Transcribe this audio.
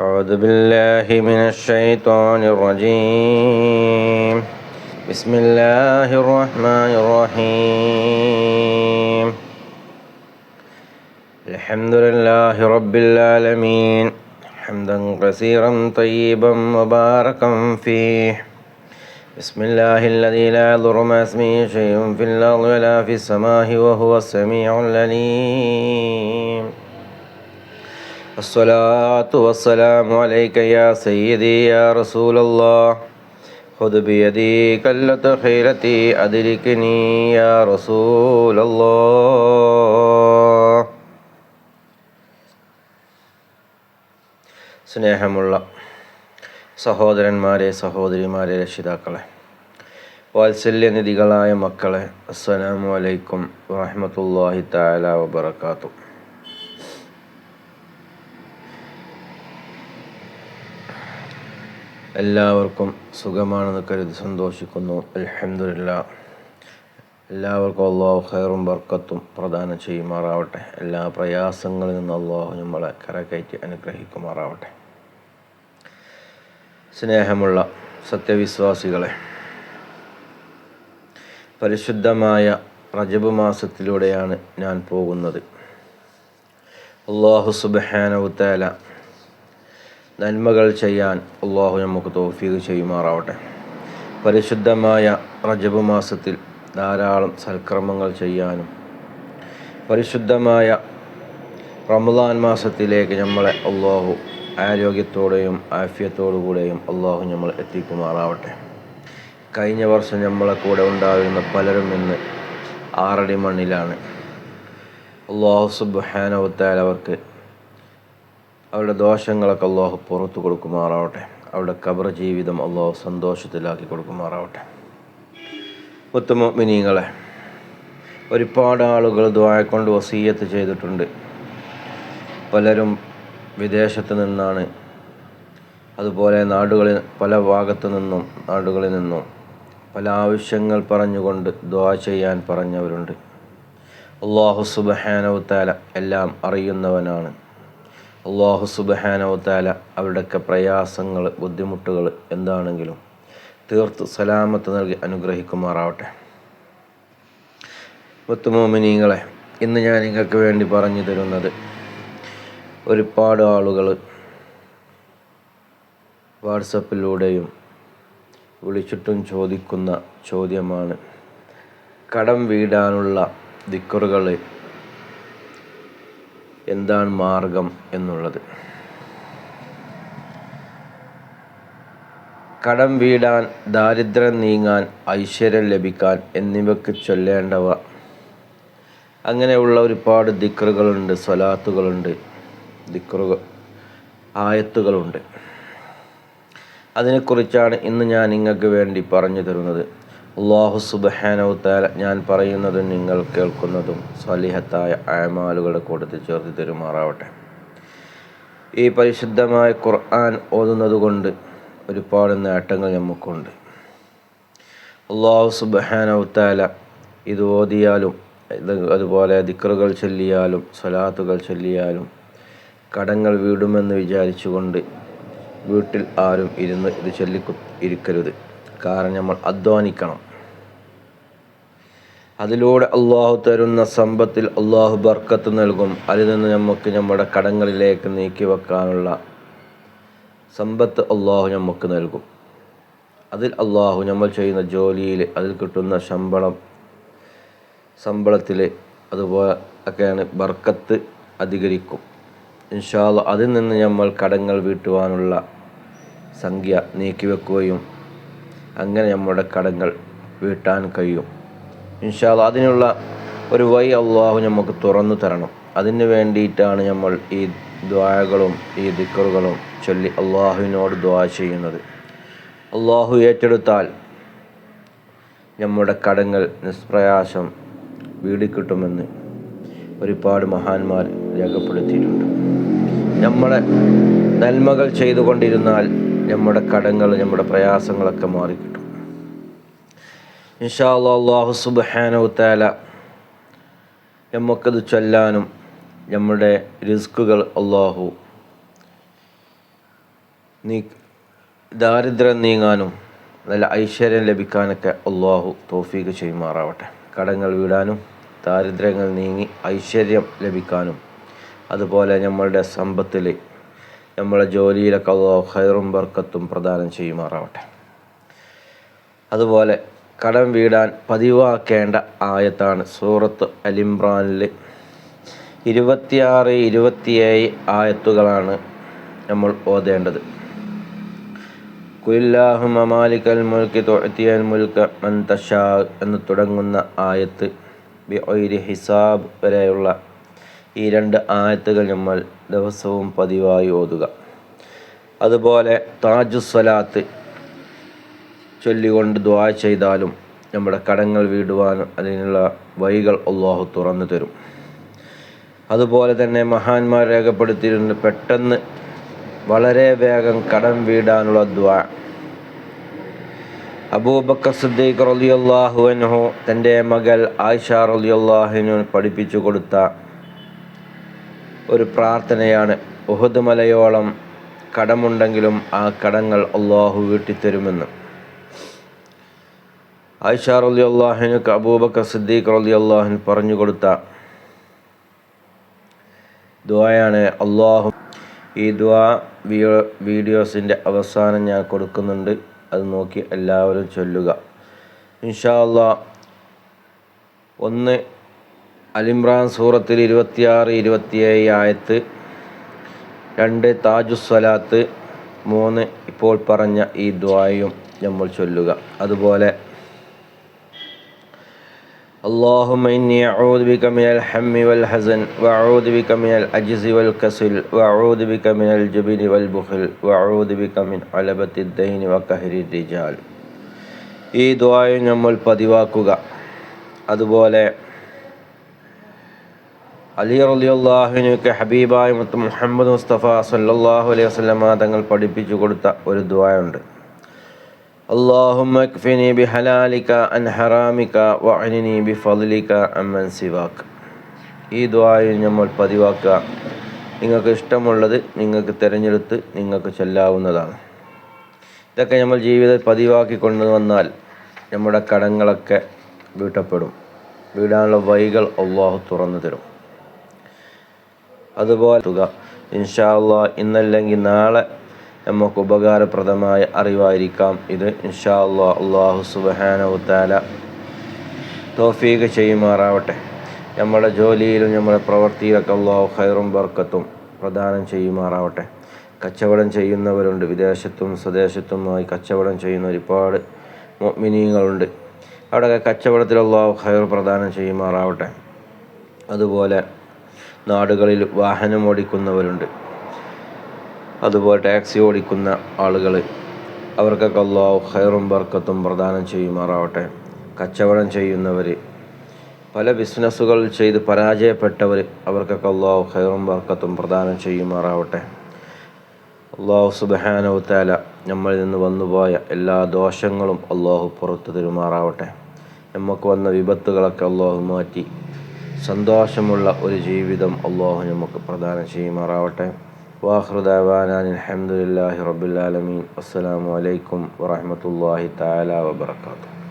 أعوذ بالله من الشيطان الرجيم. بسم الله الرحمن الرحيم. الحمد لله رب العالمين. حمدا كثيرا طيبا مباركا فيه. بسم الله الذي لا يضر مع اسمه شيء في الأرض ولا في السماء وهو السميع العليم. الصلاة والسلام عليك يا سيدي يا رسول الله خذ بيدي كلة خيرتي أدركني يا رسول الله സ്നേഹമുള്ള സഹോദരന്മാരെ സഹോദരിമാരെ രക്ഷിതാക്കളെ വാത്സല്യനിധികളായ മക്കളെ അസ്സലാമു അലൈക്കും വറഹ്മത്തുള്ളാഹി തആല വബറകാതുഹു എല്ലാവർക്കും സുഖമാണെന്ന് കരുതി സന്തോഷിക്കുന്നു. അലഹമില്ല എല്ലാവർക്കും അള്ളാഹു ഖൈറും ബർക്കത്തും പ്രദാനം ചെയ്യുമാറാവട്ടെ. എല്ലാ പ്രയാസങ്ങളിൽ നിന്ന് അള്ളാഹു നമ്മളെ കരകയറ്റി അനുഗ്രഹിക്കുമാറാവട്ടെ. സ്നേഹമുള്ള സത്യവിശ്വാസികളെ പരിശുദ്ധമായ റജബ് മാസത്തിലൂടെയാണ് ഞാൻ പോകുന്നത്. അള്ളാഹു സുബഹാനവുത്താല നന്മകൾ ചെയ്യാൻ അള്ളാഹു നമുക്ക് തോഫീക് ചെയ്യുമാറാവട്ടെ. പരിശുദ്ധമായ റജബ് മാസത്തിൽ ധാരാളം സൽക്രമങ്ങൾ ചെയ്യാനും പരിശുദ്ധമായ റമദാൻ മാസത്തിലേക്ക് നമ്മളെ അള്ളാഹു ആരോഗ്യത്തോടെയും ആഫ്യത്തോടുകൂടെയും അള്ളാഹു നമ്മൾ എത്തിക്കുമാറാവട്ടെ. കഴിഞ്ഞ വർഷം നമ്മളെ കൂടെ ഉണ്ടായിരുന്ന പലരും ഇന്ന് ആറടി മണ്ണിലാണ്. അള്ളാഹു സുബാനവത്താൽ അവർക്ക് അവരുടെ ദോഷങ്ങളൊക്കെ അള്ളാഹു പുറത്തു കൊടുക്കുമാറാവട്ടെ. അവരുടെ കബർ ജീവിതം അള്ളാഹു സന്തോഷത്തിലാക്കി കൊടുക്കുമാറാവട്ടെ. മുത്തുമിനിങ്ങളെ ഒരുപാട് ആളുകൾ ദ്വായക്കൊണ്ട് വസീയത്ത് ചെയ്തിട്ടുണ്ട്. പലരും വിദേശത്ത് നിന്നാണ്. അതുപോലെ നാടുകളിൽ പല ഭാഗത്തു നിന്നും നാടുകളിൽ നിന്നും പല ആവശ്യങ്ങൾ പറഞ്ഞുകൊണ്ട് ദ്വാ ചെയ്യാൻ പറഞ്ഞവരുണ്ട്. അള്ളാഹു സുബഹാനവത്താല എല്ലാം അറിയുന്നവനാണ്. അള്ളാഹു സുബഹാനവത്താല അവരുടെയൊക്കെ പ്രയാസങ്ങൾ ബുദ്ധിമുട്ടുകൾ എന്താണെങ്കിലും തീർത്ത് സലാമത്ത് നൽകി അനുഗ്രഹിക്കുമാറാവട്ടെ. മുത്തുമോമിനീങ്ങളെ ഇന്ന് ഞാൻ നിങ്ങൾക്ക് വേണ്ടി പറഞ്ഞു തരുന്നത് ഒരുപാട് ആളുകൾ വാട്സപ്പിലൂടെയും വിളിച്ചിട്ടും ചോദിക്കുന്ന ചോദ്യമാണ്. കടം വീടാനുള്ള ദിക്കറുകൾ എന്താണ് മാർഗം എന്നുള്ളത്? കടം വീടാൻ ദാരിദ്ര്യം നീങ്ങാൻ ഐശ്വര്യം ലഭിക്കാൻ എന്നിവയ്ക്ക് ചൊല്ലേണ്ടവ. അങ്ങനെയുള്ള ഒരുപാട് ദിക്റുകളുണ്ട് സ്വലാത്തുകളുണ്ട് ദിക്കറുകൾ ആയത്തുകളുണ്ട്. അതിനെക്കുറിച്ചാണ് ഇന്ന് ഞാൻ നിങ്ങൾക്ക് വേണ്ടി പറഞ്ഞു തരുന്നത്. അള്ളാഹു സുബഹാനവുത്താല ഞാൻ പറയുന്നതും നിങ്ങൾ കേൾക്കുന്നതും സ്വലിഹത്തായ അയമാലുകളുടെ കൂട്ടത്തിൽ ചേർത്ത് തെരുമാറാവട്ടെ. ഈ പരിശുദ്ധമായ ഖുർആൻ ഓതുന്നത് കൊണ്ട് ഒരുപാട് നേട്ടങ്ങൾ നമുക്കുണ്ട്. അള്ളാഹു സുബഹാനവുത്താല ഇത് ഓതിയാലും അതുപോലെ ദിക്റുകൾ ചൊല്ലിയാലും സ്വലാത്തുകൾ ചൊല്ലിയാലും കടങ്ങൾ വീടുമെന്ന് വിചാരിച്ചുകൊണ്ട് വീട്ടിൽ ആരും ഇരുന്ന് ഇത് ചൊല്ലിക്കു ഇരിക്കരുത്. കാരണം നമ്മൾ അധ്വാനിക്കണം. അതിലൂടെ അള്ളാഹു തരുന്ന സമ്പത്തിൽ അള്ളാഹു ബർക്കത്ത് നൽകും. അതിൽ നിന്ന് നമുക്ക് നമ്മുടെ കടങ്ങളിലേക്ക് നീക്കി വെക്കാനുള്ള സമ്പത്ത് അള്ളാഹു നമുക്ക് നൽകും. അതിൽ അള്ളാഹു നമ്മൾ ചെയ്യുന്ന ജോലിയിൽ അതിൽ കിട്ടുന്ന ശമ്പളം ശമ്പളത്തിൽ അതുപോലെ ഒക്കെയാണ് ബർക്കത്ത് അധികരിക്കും. ഇൻഷാല്ല അതിൽ നിന്ന് നമ്മൾ കടങ്ങൾ വീട്ടുവാനുള്ള സംഖ്യ നീക്കിവെക്കുകയും അങ്ങനെ നമ്മുടെ കടങ്ങൾ വീട്ടാൻ കഴിയും. ഇൻഷാല്ല അതിനുള്ള ഒരു വഴി അള്ളാഹു നമുക്ക് തുറന്നു തരണം. അതിന് വേണ്ടിയിട്ടാണ് നമ്മൾ ഈ ദ്വായകളും ഈ ദിക്കറുകളും ചൊല്ലി അള്ളാഹുവിനോട് ദ്വാ ചെയ്യുന്നത്. അള്ളാഹു ഏറ്റെടുത്താൽ നമ്മുടെ കടങ്ങൾ നിഷ്പ്രയാസം വീടിക്കിട്ടുമെന്ന് ഒരുപാട് മഹാന്മാർ രേഖപ്പെടുത്തിയിട്ടുണ്ട്. നമ്മളെ നന്മകൾ ചെയ്തുകൊണ്ടിരുന്നാൽ നമ്മുടെ കടങ്ങൾ നമ്മുടെ പ്രയാസങ്ങളൊക്കെ മാറിക്കിട്ടും. ഇൻഷാ അള്ളാഹു സുബാനു താല നമുക്കത് ചൊല്ലാനും നമ്മുടെ റിസ്കുകൾ അള്ളാഹു നീ ദാരിദ്ര്യം നീങ്ങാനും നല്ല ഐശ്വര്യം ലഭിക്കാനൊക്കെ അള്ളാഹു തോഫീക്ക് ചെയ്യുമാറാവട്ടെ. കടങ്ങൾ വീടാനും ദാരിദ്ര്യങ്ങൾ നീങ്ങി ഐശ്വര്യം ലഭിക്കാനും അതുപോലെ നമ്മളുടെ സമ്പത്തിൽ നമ്മളെ ജോലിയിലൊക്കെ അള്ളാഹു ഹൈറും ബർക്കത്തും പ്രദാനം ചെയ്യുമാറാവട്ടെ. അതുപോലെ കടം വീടാൻ പതിവാക്കേണ്ട ആയത്താണ് സൂറത്ത് അലിംറാനിൽ ഇരുപത്തിയാറ് ഇരുപത്തിയേഴ് ആയത്തുകളാണ് നമ്മൾ ഓതേണ്ടത്. കുല്ലാഹുമ മമാലിക്കൽ മുൽക്ക് തൊഴത്തിയൽ മുൽക്ക് മൻ തഷാ എന്ന് തുടങ്ങുന്ന ആയത്ത് ബി ഹിസാബ് വരെയുള്ള ഈ രണ്ട് ആയത്തുകൾ നമ്മൾ ദിവസവും പതിവായി ഓതുക. അതുപോലെ താജുസ്വലാത്ത് ചൊല്ലിക്കൊണ്ട് ദ്വാ ചെയ്താലും നമ്മുടെ കടങ്ങൾ വീടുവാനും അതിനുള്ള വഴികൾ അള്ളാഹു തുറന്നു തരും. അതുപോലെ തന്നെ മഹാന്മാർ രേഖപ്പെടുത്തിയിട്ടുണ്ട് പെട്ടെന്ന് വളരെ വേഗം കടം വീടാനുള്ള ദ്വാ അബൂബക്കർ സിദ്ദീഖ് റളിയല്ലാഹു അൻഹു തന്റെ മകൾ ആയിഷ റലിയല്ലാഹുവിനു പഠിപ്പിച്ചു കൊടുത്ത ഒരു പ്രാർത്ഥനയാണ്. ഉഹദ് മലയോളം കടമുണ്ടെങ്കിലും ആ കടങ്ങൾ അള്ളാഹു വീട്ടിത്തരുമെന്ന്. ആയിഷ അള്ളാഹിനുക്ക് അബൂബക്കർ സിദ്ദീഖ് അള്ളാഹിൻ പറഞ്ഞു കൊടുത്ത ദ്വായാണ് അള്ളാഹു ഈ ദ്വാ വീഡിയോസിന്റെ അവസാനം ഞാൻ കൊടുക്കുന്നുണ്ട്. അത് നോക്കി എല്ലാവരും ചൊല്ലുക. ഇൻഷാ ഒന്ന് അലിമ്രാൻ സൂറത്തിൽ ഇരുപത്തിയാറ് ഇരുപത്തിയേഴ് ആയത്ത് രണ്ട് താജുസ്വലാത്ത് മൂന്ന് ഇപ്പോൾ പറഞ്ഞ ഈ ദ്വായും നമ്മൾ ചൊല്ലുക അതുപോലെ اللهم إني أعوذ بك من الهم والحزن وأعوذ بك من العجز والكسل وأعوذ بك من الجبن والبخل وأعوذ بك من علبة الدين وكهر الرجال ഈ ദ്വായം നമ്മൾ പതിവാക്കുക അതുപോലെ അലി റലിയുള്ളാഹുവിനൊക്കെ ഹബീബായ മുത്ത് മുഹമ്മദ് മുസ്തഫ സല്ലാഹു അലൈഹി വസ്ലമ തങ്ങൾ പഠിപ്പിച്ചു കൊടുത്ത ഒരു ദ്വായുണ്ട് അള്ളാഹുമക്ഫിനി അൻ ഹറാമിക സിവാക്ക് ഈ ദ്വായ നമ്മൾ പതിവാക്കുക. നിങ്ങൾക്ക് ഇഷ്ടമുള്ളത് നിങ്ങൾക്ക് തിരഞ്ഞെടുത്ത് നിങ്ങൾക്ക് ചൊല്ലാവുന്നതാണ്. ഇതൊക്കെ നമ്മൾ ജീവിതത്തിൽ പതിവാക്കി കൊണ്ടുവന്നാൽ നമ്മുടെ കടങ്ങളൊക്കെ വീട്ടപ്പെടും. വീടാനുള്ള വഴികൾ അള്ളാഹു തുറന്നു തരും. അതുപോലെ തുക ഇൻഷാ അള്ളാ ഇന്നല്ലെങ്കിൽ നാളെ നമുക്ക് ഉപകാരപ്രദമായ അറിവായിരിക്കാം ഇത്. ഇൻഷാ അള്ളാ അള്ളാഹു സുബാനവുത്താല തോഫീക്ക് ചെയ്യുമാറാവട്ടെ. നമ്മുടെ ജോലിയിലും നമ്മുടെ പ്രവൃത്തിയിലൊക്കെ അള്ളാഹു ഖൈറും ബർക്കത്തും പ്രദാനം ചെയ്യുമാറാവട്ടെ. കച്ചവടം ചെയ്യുന്നവരുണ്ട്. വിദേശത്തും സ്വദേശത്തുമായി കച്ചവടം ചെയ്യുന്ന ഒരുപാട് മിനിങ്ങളുണ്ട് അവിടെയൊക്കെ കച്ചവടത്തിൽ അള്ളാഹു പ്രദാനം ചെയ്യുമാറാവട്ടെ. അതുപോലെ നാടുകളിൽ വാഹനം ഓടിക്കുന്നവരുണ്ട്. അതുപോലെ ടാക്സി ഓടിക്കുന്ന ആളുകൾ അവർക്കൊക്കെ അള്ളാഹു ഖൈറും ബർക്കത്തും പ്രദാനം ചെയ്യുമാറാവട്ടെ. കച്ചവടം ചെയ്യുന്നവർ പല ബിസിനസ്സുകൾ ചെയ്ത് പരാജയപ്പെട്ടവർ അവർക്കൊക്കെ അള്ളാഹു ഖൈറും ബർക്കത്തും പ്രദാനം ചെയ്യുമാറാവട്ടെ. അള്ളാഹു സുബഹാനവത്താല നമ്മളിൽ നിന്ന് വന്നുപോയ എല്ലാ ദോഷങ്ങളും അള്ളാഹു പുറത്തു തരുമാറാവട്ടെ. നമുക്ക് വന്ന വിപത്തുകളൊക്കെ അള്ളാഹു മാറ്റി. സന്തോഷമുള്ള ഒരു ജീവിതം അള്ളാഹു നമുക്ക് പ്രദാനം ചെയ്യുമാറാവട്ടെ. വാഹൃദാൻ അലഹമുല്ലാഹി റബുലാലമീൻ അസ്സാം വലൈക്കും വാഹമത്തല്ലാഹി താല വാബർക്കാത്തു